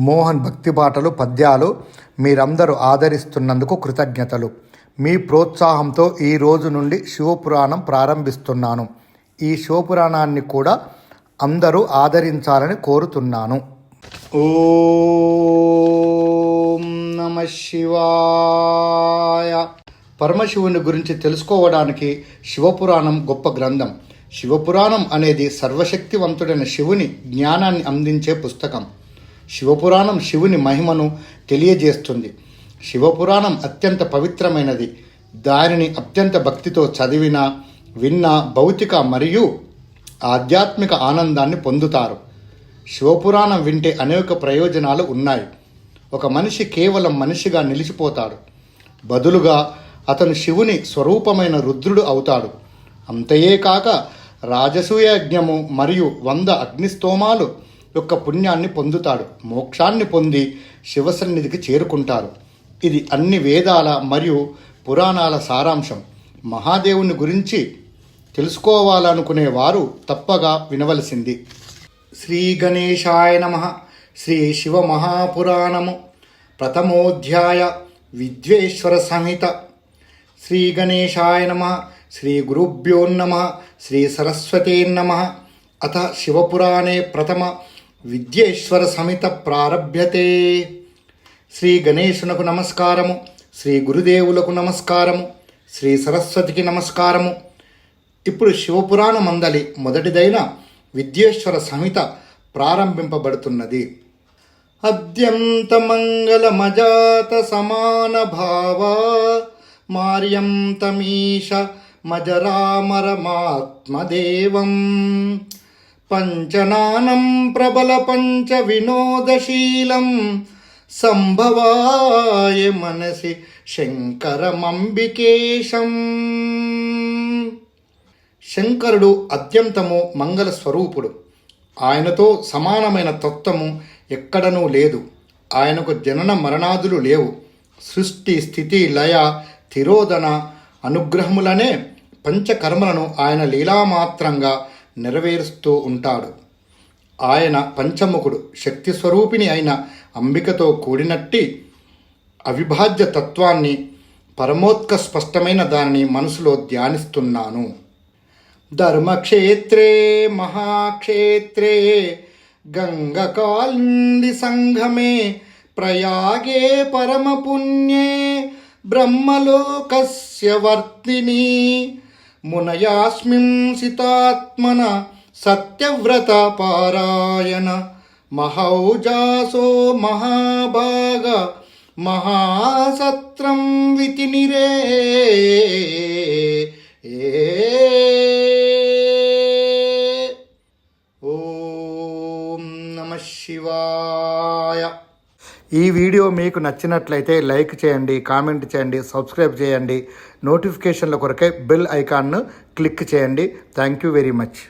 మోహన్ భక్తి పాటలు పద్యాలు మీరందరూ ఆదరిస్తున్నందుకు కృతజ్ఞతలు. మీ ప్రోత్సాహంతో ఈ రోజు నుండి శివపురాణం ప్రారంభిస్తున్నాను. ఈ శివపురాణాన్ని కూడా అందరూ ఆదరించాలని కోరుతున్నాను. ఓం నమ శివాయ. పరమశివుని గురించి తెలుసుకోవడానికి శివపురాణం గొప్ప గ్రంథం. శివపురాణం అనేది సర్వశక్తివంతుడైన శివుని జ్ఞానాన్ని అందించే పుస్తకం. శివపురాణం శివుని మహిమను తెలియజేస్తుంది. శివపురాణం అత్యంత పవిత్రమైనది. దానిని అత్యంత భక్తితో చదివిన విన్న భౌతిక మరియు ఆధ్యాత్మిక ఆనందాన్ని పొందుతారు. శివపురాణం వింటే అనేక ప్రయోజనాలు ఉన్నాయి. ఒక మనిషి కేవలం మనిషిగా నిలిచిపోతాడు. బదులుగా అతను శివుని స్వరూపమైన రుద్రుడు అవుతాడు. అంతయే కాక రాజసూయ యజ్ఞము మరియు వంద అగ్నిస్తోమాలు యొక్క పుణ్యాన్ని పొందుతాడు. మోక్షాన్ని పొంది శివసన్నిధికి చేరుకుంటారు. ఇది అన్ని వేదాల మరియు పురాణాల సారాంశం. మహాదేవుని గురించి తెలుసుకోవాలనుకునే వారు తప్పగా వినవలసింది. శ్రీ గణేశాయ నమ. శ్రీ శివ మహాపురాణము. ప్రథమోధ్యాయ విద్వేశ్వర సంహిత. శ్రీ గణేశాయ నమ. శ్రీ గురుభ్యో నమ. శ్రీ సరస్వతే నమ. అత శివపురాణే ప్రథమ విద్యేశ్వర సమిత ప్రారభ్యతే. శ్రీ గణేశునకు నమస్కారము శ్రీ గురుదేవులకు నమస్కారము శ్రీ సరస్వతికి నమస్కారము. ఇప్పుడు శివపురాణ మందలి మొదటిదైన విద్యేశ్వర సంహిత ప్రారంభింపబడుతున్నది. అద్యంత మంగళమజాత సమాన భావ మార్యంతమీష మజరామరమాత్మదేవం. పంచనానం ప్రబల పంచ వినోదశీలం సంభవాయ మనసి శంకరమంబికేశం. శంకరుడు అత్యంతము మంగళ స్వరూపుడు ఆయనతో సమానమైన తత్వము ఎక్కడనూ లేదు. ఆయనకు జనన మరణాదులు లేవు. సృష్టి స్థితి లయ తిరోధన అనుగ్రహములనే పంచకర్మలను ఆయన లీలామాత్రంగా నెరవేరుస్తూ ఉంటాడు. ఆయన పంచముఖుడు శక్తి స్వరూపిణి అయిన అంబికతో కూడినట్టి అవిభాజ్య తత్వాన్ని పరమోత్క స్పష్టమైన దానిని మనసులో ధ్యానిస్తున్నాను. ధర్మక్షేత్రే మహాక్షేత్రే గంగకాళి సంఘమే ప్రయాగే పరమపుణ్యే బ్రహ్మలోకస్య వర్తిని. మునయాస్మింసితాత్మన సత్యవ్రత పారాయణ. మహౌజాసో మహాభాగ మహాసత్రం వితినిరే ఓం నమ శివాయ. ఈ వీడియో మీకు నచ్చినట్లయితే లైక్ చేయండి కామెంట్ చేయండి సబ్స్క్రైబ్ చేయండి. నోటిఫికేషన్ల కొరకే బెల్ ఐకాన్ను క్లిక్ చేయండి. Thank you very much